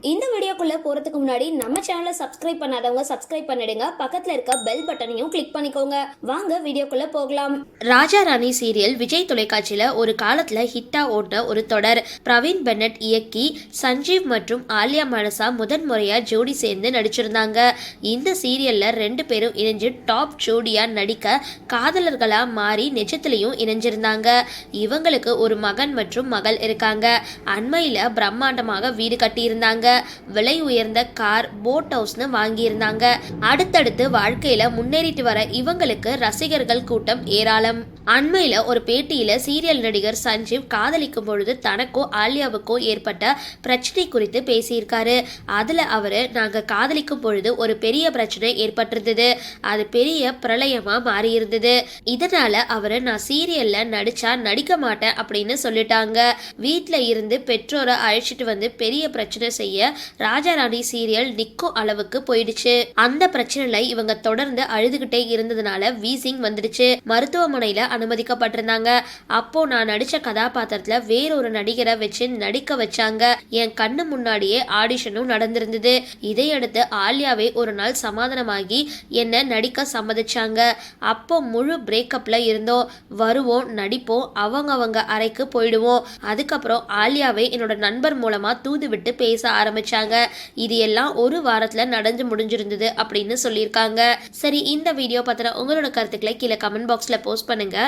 இந்த வீடியோக்குள்ளே போகிறதுக்கு முன்னாடி நம்ம சேனலை சப்ஸ்கிரைப் பண்ணாதவங்க சப்ஸ்கிரைப் பண்ணிடுங்க. பக்கத்தில் இருக்க பெல் பட்டனையும் கிளிக் பண்ணிக்கோங்க. வாங்க வீடியோக்குள்ளே போகலாம். ராஜா ராணி சீரியல் விஜய் தொலைக்காட்சியில் ஒரு காலத்தில் ஹிட்டா ஓட்ட ஒரு தொடர். பிரவீன் பென்னட் இயக்கி சஞ்சீவ் மற்றும் ஆலியா மனசா முதன் முறையாக ஜோடி சேர்ந்து நடிச்சிருந்தாங்க. இந்த சீரியலில் ரெண்டு பேரும் இணைஞ்சு டாப் ஜோடியாக நடிக்க காதலர்களாக மாறி நிஜத்திலையும் இணைஞ்சிருந்தாங்க. இவங்களுக்கு ஒரு மகன் மற்றும் மகள் இருக்காங்க. அண்மையில் பிரம்மாண்டமாக வீடு கட்டியிருந்தாங்க. விலை உயர்ந்த கார் போட் ஹவுஸ்னு வாங்கியிருந்தாங்க. அடுத்தடுத்து வாழ்க்கையில முன்னேறிட்டு வர இவங்களுக்கு ரசிகர்கள் கூட்டம் ஏராளம். அண்மையில் ஒரு பேட்டியில் சீரியல் நடிகர் சஞ்சீவ் காதலிக்கும் பொழுது தனக்கோ ஆலியாவுக்கோ ஏற்பட்ட பிரச்சனை குறித்து பேசியிருக்காரு. அதில் அவர் நாங்கள் காதலிக்கும் பொழுது ஒரு பெரிய பிரச்சனை ஏற்பட்டிருந்தது. அது பெரிய பிரளயமாக மாறியிருந்தது. இதனால் அவர் நான் சீரியலில் நடித்தா நடிக்க மாட்டேன் அப்படின்னு சொல்லிட்டாங்க. வீட்டில் இருந்து பெற்றோரை அழைச்சிட்டு வந்து பெரிய பிரச்சனை செய்ய ராஜாராணி சீரியல் நிக்கும் அளவுக்கு போயிடுச்சு. அந்த பிரச்சனையில் இவங்க தொடர்ந்து அழுதுகிட்டே இருந்ததுனால வீசிங் வந்துடுச்சு. மருத்துவமனையில் அனுமதிக்கப்பட்டிருந்தாங்க. அப்போ நான் நடிச்ச கதாபாத்திரத்துல வேறொரு நடிகரை வச்சு நடிக்க வச்சாங்க. என் கண்ணு முன்னாடியே ஆடிஷனும் நடந்திருந்தது. இதையடுத்து ஆலியாவே ஒரு நாள் சமாதானமாகி என்ன நடிக்க சம்மதிச்சாங்க. அப்போ முழு பிரேக்கப்ல இருந்தோம். வருவோம் நடிப்போம் அவங்க அவங்க அறைக்கு போயிடுவோம். அதுக்கப்புறம் ஆலியாவை என்னோட நண்பர் மூலமா தூது விட்டு பேச ஆரம்பிச்சாங்க. இது எல்லாம் ஒரு வாரத்துல நடந்து முடிஞ்சிருந்தது அப்படின்னு சொல்லியிருக்காங்க. சரி இந்த வீடியோ பத்தின உங்களோட கருத்துக்களை கீழே கமெண்ட் பாக்ஸ்ல போஸ்ட் பண்ணுங்க.